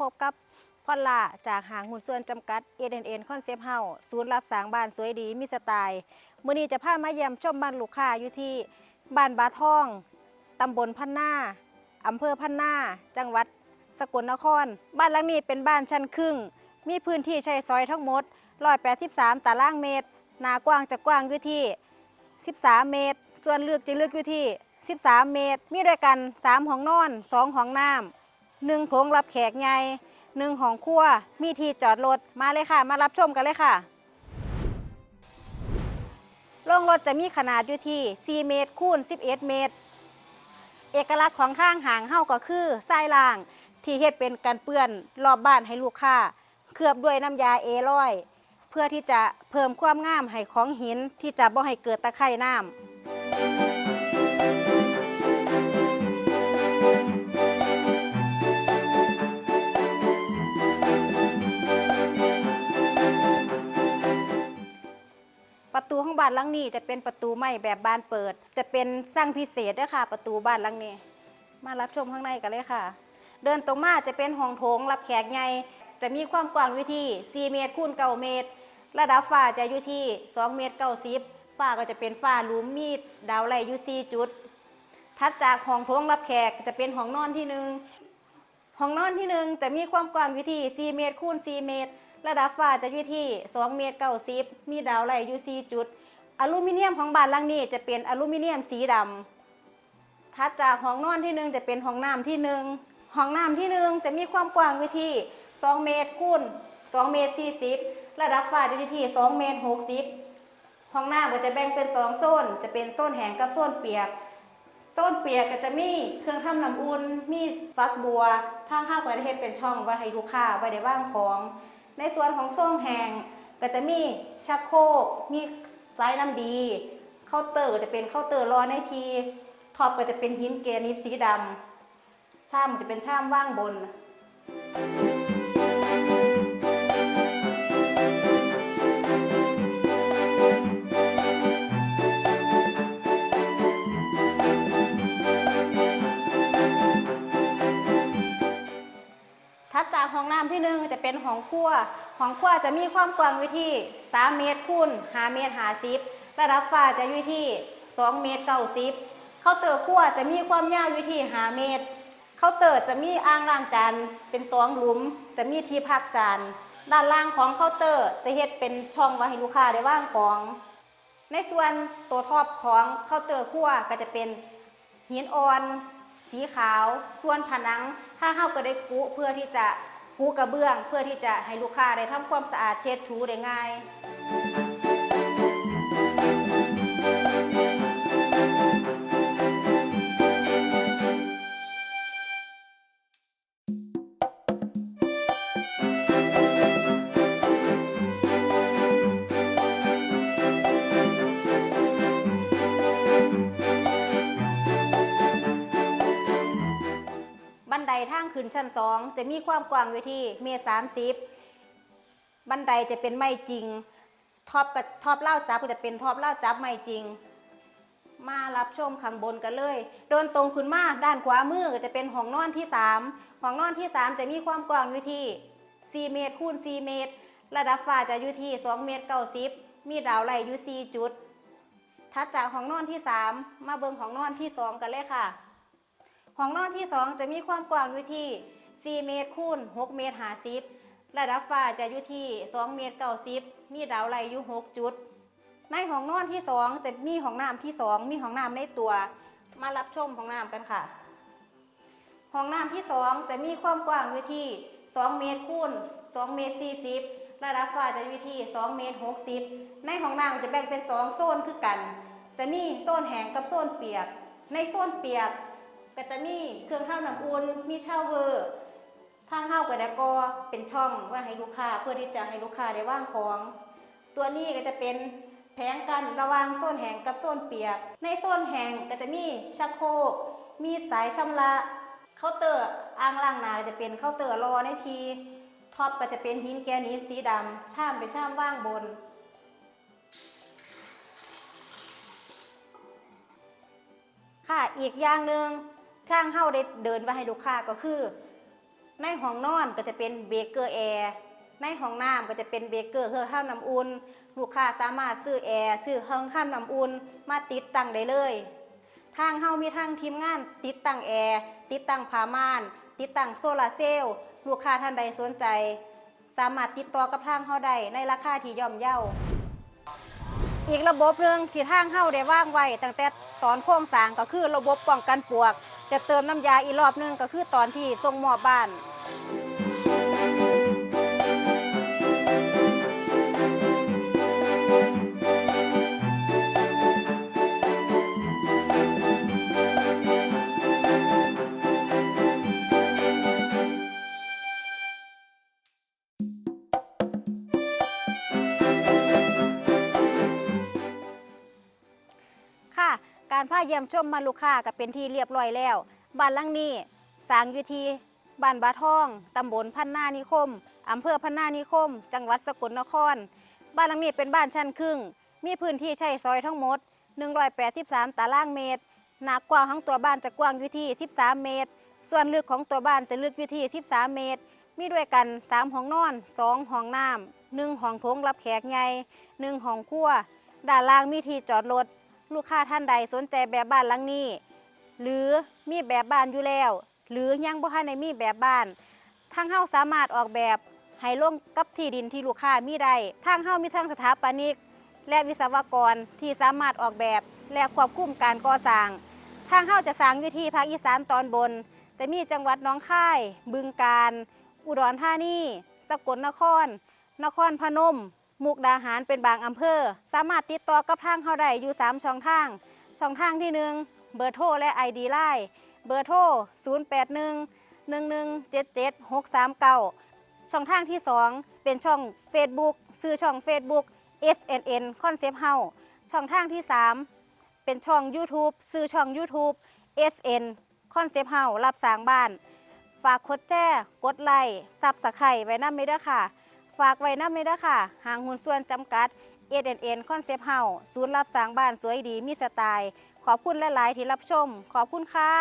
พบกับพอลล่าจากหางหุ้นส่วนจำกัด ANN Concept House ศูนย์รับสางบ้านสวยดีมีสไตล์มื้อนี้จะพามาเยี่ยมชมบ้านลูกค้าอยู่ที่บ้านบาทองตำบลพันนาอำเภอพันนาจังหวัดสกลนคร บ้านหลังนี้เป็นบ้านชั้นครึ่ง มีพื้นที่ใช้ซอยทั้งหมด 183 ตารางเมตร หน้ากว้างจะกว้างอยู่ที่ 13 เมตร ส่วนลึกจะลึกอยู่ที่ 13 เมตร มีด้วยกัน 3 ห้องนอน 2 ห้องน้ำ หนึ่งโถงรับแขกใหญ่หนึ่งห้องครัวมีที่จอดรถมาเลยค่ะ มารับชมกันเลยค่ะโรงรถจะมีขนาดอยู่ที่4เมตรคูณ11 เมตร เอกลักษณ์ของทางหางเฮาก็คือทรายล่างที่เฮ็ดเป็นกันเปื้อนรอบบ้านให้ลูกค้าเคลือบด้วยน้ำยาเอรอย เพื่อที่จะเพิ่มความงามให้ของหินที่จะบ่ให้เกิดตะไคร่น้ำ บ้านหลังนี้จะเป็นประตูไม้แบบบานเปิด จะเป็นสร้างพิเศษด้วยค่ะ ประตูบ้านหลังนี้ มารับชมข้างในกันเลยค่ะ เดินตรงมาจะเป็นห้องโถงรับแขกใหญ่จะมีความกว้างอยู่ที่4เมตรคูณ9เมตร ระดับฝ้าจะอยู่ที่2เมตร90ฝ้าก็จะเป็นฝ้าหลุมมีดดาวไหลอยู่4จุด ถัดจากห้องโถงรับแขกจะเป็นห้องนอนที่หนึ่งห้องนอนที่หนึ่งจะมีความกว้างอยู่ที่4เมตรคูณ4เมตร ระดับฝ้าจะอยู่ที่2เมตร90มีดาวไหลอยู่4จุด อลูมิเนียมของบ้านหลังนี้จะเป็นอลูมิเนียมสีดำถัดจากห้องนอนที่หนึ่งจะเป็นห้องน้ำที่หนึ่งห้องน้ำที่หนึ่งจะมีความกว้างอยู่ที่2เมตรคูณ2เมตร40 ระดับฝ้าจะอยู่ที่2เมตร60 ห้องน้ำก็จะแบ่งเป็น2โซน จะเป็นโซนแห้งกับโซนเปียก โซนเปียกก็จะมีเครื่องทำน้ำอุ่น มีฟักบัว ทางห้างก็จะเฮ็ดเป็นช่องไว้ให้ลูกค้าไว้ได้ว่างของ ในส่วนของโซนแห้งก็จะมีชักโครก มี สายน้ำดีเคาน์เตอร์ก็จะเป็นเคาน์เตอร์รอในทีท็อปก็จะเป็นหินเกรนิตสีดำช่ามจะเป็นช่ามว่างบน ห้องน้ำที่หนึ่งจะเป็นห้องครัวห้องครัวจะมีความกว้างอยู่ที่3เมตรคูณ5เมตร50ระดับฝ้าจะอยู่ที่2เมตร90เคาน์เตอร์ครัวจะมีความยาวอยู่ที่5เมตรเคาน์เตอร์จะมีอ่างล้างจานเป็นสองหลุม จะมีที่พักจานด้านล่างของเคาน์เตอร์จะเฮ็ดเป็นช่องไว้ให้ลูกค้าได้ว่างของ ในส่วนตัวท็อปของเคาน์เตอร์ครัวก็จะเป็นหินอ่อนสีขาว ส่วนผนังถ้าเข้าก็ได้กุเพื่อที่จะ กูกระเบื้องเพื่อที่จะให้ลูกค้าได้ทำความสะอาดเช็ดถูได้ง่าย ขึ้นชั้นสองจะมีความกว้างอยู่ที่เมตรสามสิบบันไดจะเป็นไม้จริงท็อปกับท็อปเล่าจับก็จะเป็นท็อปเล่าจับไม้จริง มารับชมข้างบนกันเลยเดินตรงขึ้นมาด้านขวามือก็จะเป็นห้องนอนที่สามห้องนอนที่สามจะมีความกว้างอยู่ที่ 4 เมตรคูณ4 เมตร ระดับฝ้าจะอยู่ที่2เมตร90 มีดาวไหลอยู่4จุดถัดจากห้องนอนที่ 3 มาเบิงห้องนอนที่ 2 กันเลยค่ะ ห้องนอนที่ 2 จะมีความกว้างอยู่ที่ 4 เมตรคูณ6 เมตร50ระดับฝ้าจะอยู่ที่ 2 เมตร90 มีดาวไหลอยู่6จุด ในห้องนอนที่ 2 จะมีห้องน้ำที่ 2 มีห้องน้ำในตัว มารับชมห้องน้ำกันค่ะ ห้องน้ำที่ 2 จะมีความกว้างอยู่ที่ 2 เมตรคูณ2 เมตร40ระดับฝ้าจะอยู่ที่ 2 เมตร60 ในห้องน้ำจะแบ่งเป็น 2 โซนคือกัน จะมีโซนแห้งกับโซนเปียก ในโซนเปียก ก็จะมีเครื่องเทำน้ำอุ่นมีชาวเวอร์ทางเข้าก็ได้ก็เป็นช่องว่าให้ลูกค้าเพื่อที่จะให้ลูกค้าได้ว่างของ ตัวนี้ก็จะเป็นแผงกันระหว่างโซนแห้งกับโซนเปียก ในโซนแห้งก็จะมีชักโครกมีสายชำระเคาน์เตอร์อ่างล้างหน้าจะเป็นเคาน์เตอร์รอในทีท็อปก็จะเป็นหินแกนิตสีดำช่ามเป็นช่ามว่างบนค่ะอีกอย่างหนึ่ง ทางเฮาได้เดินไปให้ลูกค้าก็คือ ในห้องนอนก็จะเป็นเบเกอร์แอร์ในห้องน้ำก็จะเป็นเบเกอร์เครื่องทำน้ำอุ่นลูกค้าสามารถซื้อแอร์ซื้อเครื่องทำน้ำอุ่นมาติดตั้งได้เลย ทางเฮามีทางทีมงาน ติดตั้งแอร์ติดตั้งผ้าม่าน ติดตั้งโซลาร์เซลล์ลูกค้าท่านใดสนใจ สามารถติดต่อกับทางเฮาได้ในราคาที่ย่อมเยาอีกระบบหนึ่งที่ทางเฮาได้วางไว้ตั้งแต่ตอนโครงสร้างก็คือระบบป้องกันปลวก จะเติมน้ำยาอีกรอบหนึงก็คือตอนที่ส่งมอบบ้าน เยี่ยมชมมาลูกค้าก็เป็นที่เรียบร้อยแล้ว บ้านหลังนี้สร้างอยู่ที่บ้านบาทอง ตำบลพันนานิคม อำเภอพันนานิคม จังหวัดสกลนคร บ้านหลังนี้เป็นบ้านชั้นครึ่ง มีพื้นที่ใช้ซอยทั้งหมด 183 ตารางเมตร หนากว้างของตัวบ้านจะกว้างอยู่ที่ 13 เมตร ส่วนลึกของตัวบ้านจะลึกอยู่ที่ 13 เมตร มีด้วยกัน 3 ห้องนอน 2 ห้องน้ำ1ห้องโถงรับแขกใหญ่1ห้องครัว ด้านล่างมีที่จอดรถ ลูกค้าท่านใดสนใจแบบบ้านหลังนี้ หรือมีแบบบ้านอยู่แล้ว หรือยังบ่ทันได้มีแบบบ้านทางเฮาสามารถออกแบบให้ลงกับที่ดินที่ลูกค้ามีได้ทางเฮามีทั้งสถาปนิก และวิศวกรที่สามารถออกแบบและควบคุมการก่อสร้าง ทางเฮาจะสร้างอยู่ที่ภาคอีสานตอนบน จะมีจังหวัดน้องคาย บึงกาฬอุดรธานี สกลนคร นครพนม มุกดาหารเป็นบางอำเภอ สามารถติดต่อกับทางเขาได้อยู่ 3 ช่องทาง ช่องทางที่ 1 เบอร์โทรและ ID ไลน์เบอร์โทร 081 1177 639 ช่องทางที่ 2 เป็นช่อง Facebook ซื้อช่อง Facebook SNN Concept House ช่องทางที่ 3 เป็นช่อง YouTube ซื้อช่อง YouTube SN Concept House รับสร้างบ้าน ฝากกดแจ้กดไลค์ซับสไครไว้น้ำไม่ได้ค่ะ ฝากไว้น้ำไม่ได้าค่ะหางหุ้นส่วนจำกัด SNN Concept House ศูนย์รับสร้างบ้านสวยดีมีสไตล์ ขอบคุณหลาย ๆ ที่รับชม ขอบคุณค่ะ